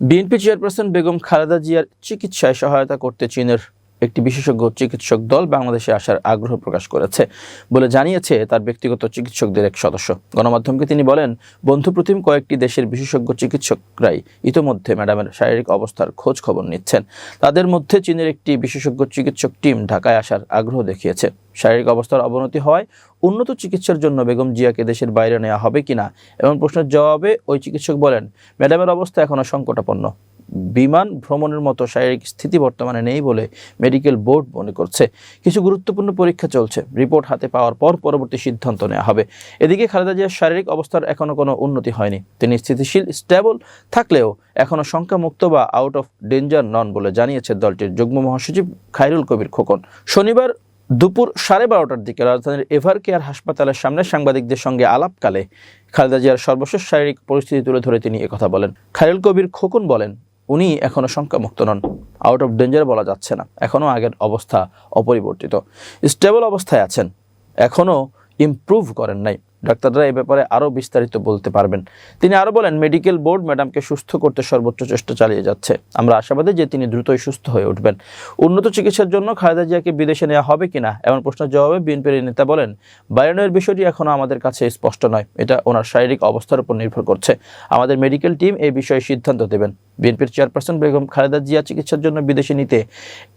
BNP chairperson Begum Khaleda জিয়ার চিকিৎসায় সহায়তা করতে চীনের একটি বিশেষজ্ঞ চিকিৎসক দল বাংলাদেশে আসার আগ্রহ প্রকাশ করেছে বলে জানিয়েছে তার ব্যক্তিগত চিকিৎসকদের এক সদস্য। গণমাধ্যমকে তিনি বলেন, বন্ধুপ্রতিম কয়েকটি দেশের বিশেষজ্ঞ চিকিৎসকরাই ইতোমধ্যে ম্যাডামের শারীরিক অবস্থার খোঁজ খবর নিচ্ছেন। তাদের মধ্যে চীনের একটি বিশেষজ্ঞ চিকিৎসক টিম ঢাকায় আসার আগ্রহ দেখিয়েছে। শারীরিক অবস্থার অবনতি হওয়ায় উন্নত চিকিৎসার জন্য বেগম জিয়াকে দেশের বাইরে নেওয়া হবে কিনা এমন প্রশ্নের জবাবে ওই চিকিৎসক বলেন, ম্যাডামের অবস্থা এখনও সংকটাপন্ন। বিমান ভ্রমণের মতো শারীরিক স্থিতি বর্তমানে নেই বলে মেডিকেল বোর্ড মনে করছে। কিছু গুরুত্বপূর্ণ পরীক্ষা চলছে। রিপোর্ট হাতে পাওয়ার পর পরবর্তী সিদ্ধান্ত নেওয়া হবে। এদিকে খালেদা জিয়ার শারীরিক অবস্থার এখনও কোনো উন্নতি হয়নি। তিনি স্থিতিশীল, স্টেবল থাকলেও এখনও শঙ্কামুক্ত বা আউট অফ ডেঞ্জার নন বলে জানিয়েছে দলটির যুগ্ম মহাসচিব খায়রুল কবির খোকন। শনিবার দুপুর সাড়ে বারোটার দিকে রাজধানীর এভার কেয়ার হাসপাতালের সামনে সাংবাদিকদের সঙ্গে আলাপকালে খালেদা জিয়ার সর্বশেষ শারীরিক পরিস্থিতি তুলে ধরে তিনি একথা বলেন। খায়রুল কবির খোকন বলেন উনি এখনও শঙ্কামুক্ত নন। আউট অফ ডেঞ্জার বলা যাচ্ছে না। এখনও আগের অবস্থা অপরিবর্তিত। স্টেবল অবস্থায় আছেন। এখনও ইমপ্রুভ করেন নাই। ডাক্তাররা এ ব্যাপারে আরও বিস্তারিত বলতে পারবেন। তিনি আরও বলেন মেডিকেল বোর্ড ম্যাডামকে সুস্থ করতে সর্বোচ্চ চেষ্টা চালিয়ে যাচ্ছে। আমরা আশাবাদী যে তিনি দ্রুতই সুস্থ হয়ে উঠবেন। উন্নত চিকিৎসার জন্য খালেদা জিয়াকে বিদেশে নেওয়া হবে কিনা? এমন প্রশ্নের জবাবে বিএনপির নেতা বলেন, বায়ানের বিষয়টি এখনও আমাদের কাছে স্পষ্ট নয়। এটা ওনার শারীরিক অবস্থার উপর নির্ভর করছে। আমাদের মেডিকেল টিম এই বিষয়ে সিদ্ধান্ত দেবেন। বিএনপির চেয়ারপারসন বেগম খালেদা জিয়া চিকিৎসার জন্য বিদেশে নিতে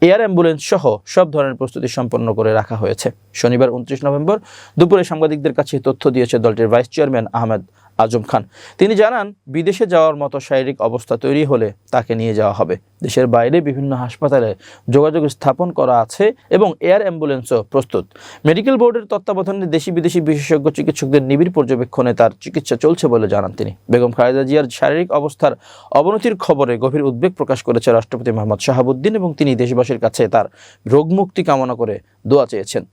এয়ার অ্যাম্বুলেন্স সহ সব ধরনের প্রস্তুতি সম্পন্ন করে রাখা হয়েছে। শনিবার উনত্রিশ নভেম্বর দুপুরে সাংবাদিকদের কাছে তথ্য দিয়েছে দলটির ভাইস চেয়ারম্যান আহমেদ আজম খান। তিনি জানান, বিদেশে যাওয়ার মতো শারীরিক অবস্থা তৈরি হলে তাকে নিয়ে যাওয়া হবে। দেশের বাইরে বিভিন্ন হাসপাতালে যোগাযোগ স্থাপন করা আছে এবং এয়ার অ্যাম্বুলেন্সও প্রস্তুত। মেডিকেল বোর্ডের তত্ত্বাবধানে দেশি বিদেশি বিশেষজ্ঞ চিকিৎসকদের নিবিড় পর্যবেক্ষণে তার চিকিৎসা চলছে বলে জানান তিনি। বেগম খালেদা জিয়ার শারীরিক অবস্থার অবনতির খবরে গভীর উদ্বেগ প্রকাশ করেছে রাষ্ট্রপতি মোহাম্মদ শাহাবুদ্দিন এবং তিনি দেশবাসীর কাছে তার রোগমুক্তি কামনা করে দোয়া চেয়েছেন।